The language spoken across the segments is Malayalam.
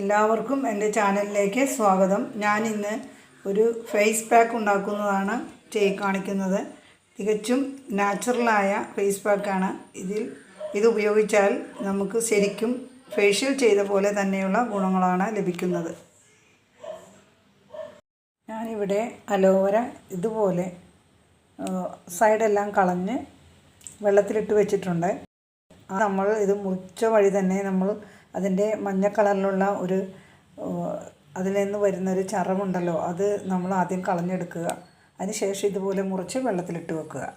എല്ലാവർക്കും എന്റെ ചാനലിലേക്ക് സ്വാഗതം. ഞാൻ ഇന്ന് ഒരു ഫേസ് പാക്ക് ഉണ്ടാക്കുന്നതാണ് ചെയ് കാണിക്കുന്നത്. തികച്ചും നാച്ചുറലായ ഫേസ് പാക്കാണ് ഇതിൽ ഇത് ഉപയോഗിച്ചാൽ നമുക്ക് ശരിക്കും ഫേഷ്യൽ ചെയ്ത പോലെ തന്നെയുള്ള ഗുണങ്ങളാണ് ലഭിക്കുന്നത്. ഞാനിവിടെ അലോവര ഇതുപോലെ സൈഡെല്ലാം കളഞ്ഞ് വെള്ളത്തിലിട്ട് വെച്ചിട്ടുണ്ട്. നമ്മൾ ഇത് മുറിച്ച വഴി തന്നെ നമ്മൾ അതിന്റെ മഞ്ഞ കളറിലുള്ള ഒരു അതിൽ നിന്ന് വരുന്നൊരു ചറവുണ്ടല്ലോ അത് നമ്മൾ ആദ്യം കളഞ്ഞെടുക്കുക. അതിനുശേഷം ഇതുപോലെ മുറിച്ച് വെള്ളത്തിലിട്ട് വെക്കുക.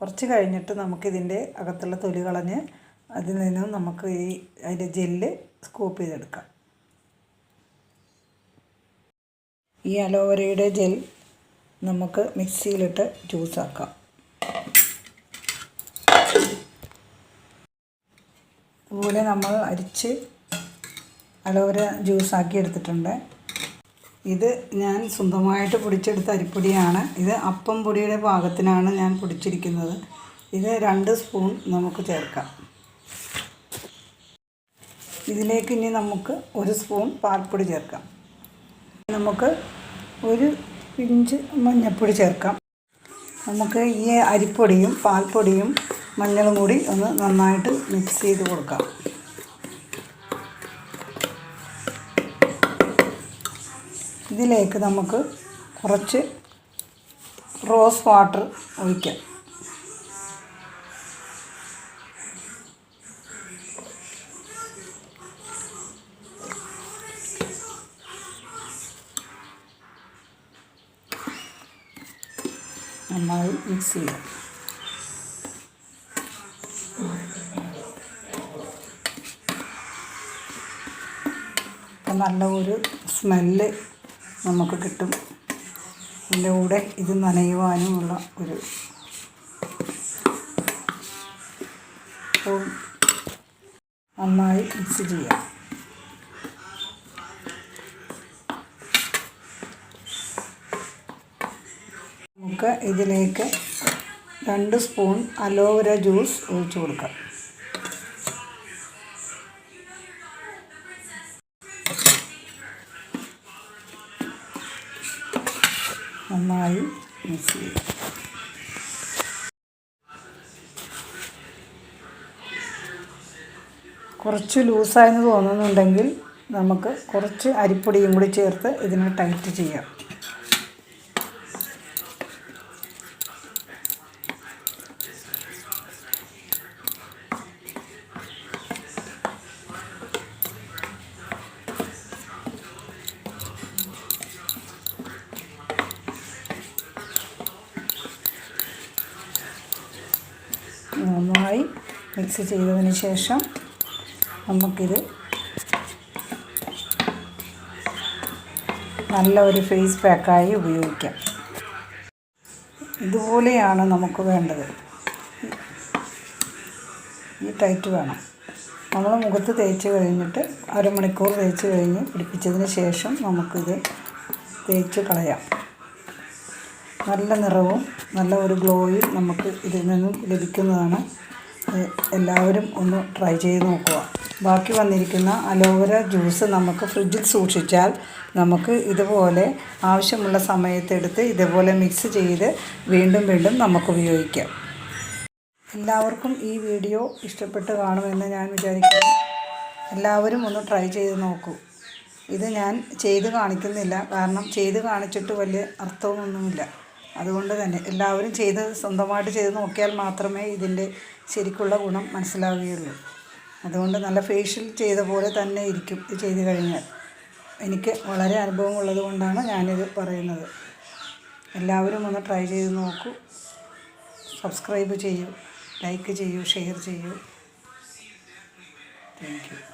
കുറച്ച് കഴിഞ്ഞിട്ട് നമുക്കിതിന്റെ അകത്തുള്ള തൊലി കളഞ്ഞ് അതിൽ നിന്നും നമുക്ക് ഈ അതിന്റെ ജെല്ല് സ്കൂപ്പ് ചെയ്തെടുക്കാം. ഈ അലോവരയുടെ ജെൽ നമുക്ക് മിക്സിയിലിട്ട് ജ്യൂസാക്കാം അതുപോലെ നമ്മൾ അരിച്ച് അലോവര ജ്യൂസാക്കി എടുത്തിട്ടുണ്ട്. ഇത് ഞാൻ സ്വന്തമായിട്ട് പൊടിച്ചെടുത്ത അരിപ്പൊടിയാണ്. ഇത് അപ്പം പൊടിയുടെ പാകത്തിനാണ് ഞാൻ പൊടിച്ചിരിക്കുന്നത്. ഇത് രണ്ട് സ്പൂൺ നമുക്ക് ചേർക്കാം. ഇതിലേക്ക് ഇനി നമുക്ക് ഒരു സ്പൂൺ പാൽപ്പൊടി ചേർക്കാം. നമുക്ക് ഒരു പിഞ്ച് മഞ്ഞൾപ്പൊടി ചേർക്കാം. നമുക്ക് ഈ അരിപ്പൊടിയും പാൽപ്പൊടിയും മഞ്ഞളും കൂടി ഒന്ന് നന്നായിട്ട് മിക്സ് ചെയ്ത് കൊടുക്കാം. ഇതിലേക്ക് നമുക്ക് കുറച്ച് റോസ് വാട്ടർ ഒഴിക്കാം. നന്നായി മിക്സ് ചെയ്യാം. നല്ല ഒരു സ്മെല്ല് നമുക്ക് കിട്ടും. അതിന്റെ കൂടെ ഇത് നനയുവാനുമുള്ള ഒരു നന്നായി മിക്സ് ചെയ്യാം. നമുക്ക് ഇതിലേക്ക് രണ്ട് സ്പൂൺ അലോവര ജ്യൂസ് ഒഴിച്ചു കൊടുക്കാം. നന്നായി മിക്സ് ചെയ്യുക കുറച്ച് ലൂസായെന്ന് തോന്നുന്നുണ്ടെങ്കിൽ നമുക്ക് കുറച്ച് അരിപ്പൊടിയും കൂടി ചേർത്ത് ഇതിനെ ടൈറ്റ് ചെയ്യാം. നന്നായി മിക്സ് ചെയ്തതിന് ശേഷം നമുക്കിത് നല്ല ഒരു ഫേസ് പാക്കായി ഉപയോഗിക്കാം. ഇതുപോലെയാണ് നമുക്ക് വേണ്ടത്. ഈ ടൈറ്റ് വേണം. നമ്മൾ മുഖത്ത് തേച്ച് കഴിഞ്ഞിട്ട് അരമണിക്കൂർ തേച്ച് കഴിഞ്ഞ് പിടിപ്പിച്ചതിന് ശേഷം നമുക്കിത് തേച്ച് കളയാം. നല്ല നിറവും നല്ല ഒരു ഗ്ലോയും നമുക്ക് ഇതിൽ നിന്നും ലഭിക്കുന്നതാണ് എല്ലാവരും ഒന്ന് ട്രൈ ചെയ്ത് നോക്കുക. ബാക്കി വന്നിരിക്കുന്ന അലോവര ജ്യൂസ് നമുക്ക് ഫ്രിഡ്ജിൽ സൂക്ഷിച്ചാൽ നമുക്ക് ഇതുപോലെ ആവശ്യമുള്ള സമയത്തെടുത്ത് ഇതുപോലെ മിക്സ് ചെയ്ത് വീണ്ടും വീണ്ടും നമുക്ക് ഉപയോഗിക്കാം. എല്ലാവർക്കും ഈ വീഡിയോ ഇഷ്ടപ്പെട്ട് കാണുമെന്ന് ഞാൻ വിചാരിക്കുന്നു. എല്ലാവരും ഒന്ന് ട്രൈ ചെയ്ത് നോക്കൂ. ഇത് ഞാൻ ചെയ്ത് കാണിക്കുന്നില്ല. കാരണം ചെയ്ത് കാണിച്ചിട്ട് വലിയ അർത്ഥമൊന്നുമില്ല. അതുകൊണ്ട് തന്നെ എല്ലാവരും ചെയ്ത് സ്വന്തമായിട്ട് ചെയ്ത് നോക്കിയാൽ മാത്രമേ ഇതിന്റെ ശരിക്കുള്ള ഗുണം മനസ്സിലാവുകയുള്ളൂ. അതുകൊണ്ട് നല്ല ഫേഷ്യൽ ചെയ്ത പോലെ തന്നെ ഇരിക്കും ഇത് ചെയ്ത് കഴിഞ്ഞാൽ. എനിക്ക് വളരെ അനുഭവമുള്ളത് കൊണ്ടാണ് ഞാനിത് പറയുന്നത്. എല്ലാവരും ഒന്ന് ട്രൈ ചെയ്ത് നോക്കൂ. സബ്സ്ക്രൈബ് ചെയ്യൂ ലൈക്ക് ചെയ്യൂ ഷെയർ ചെയ്യൂ. Thank you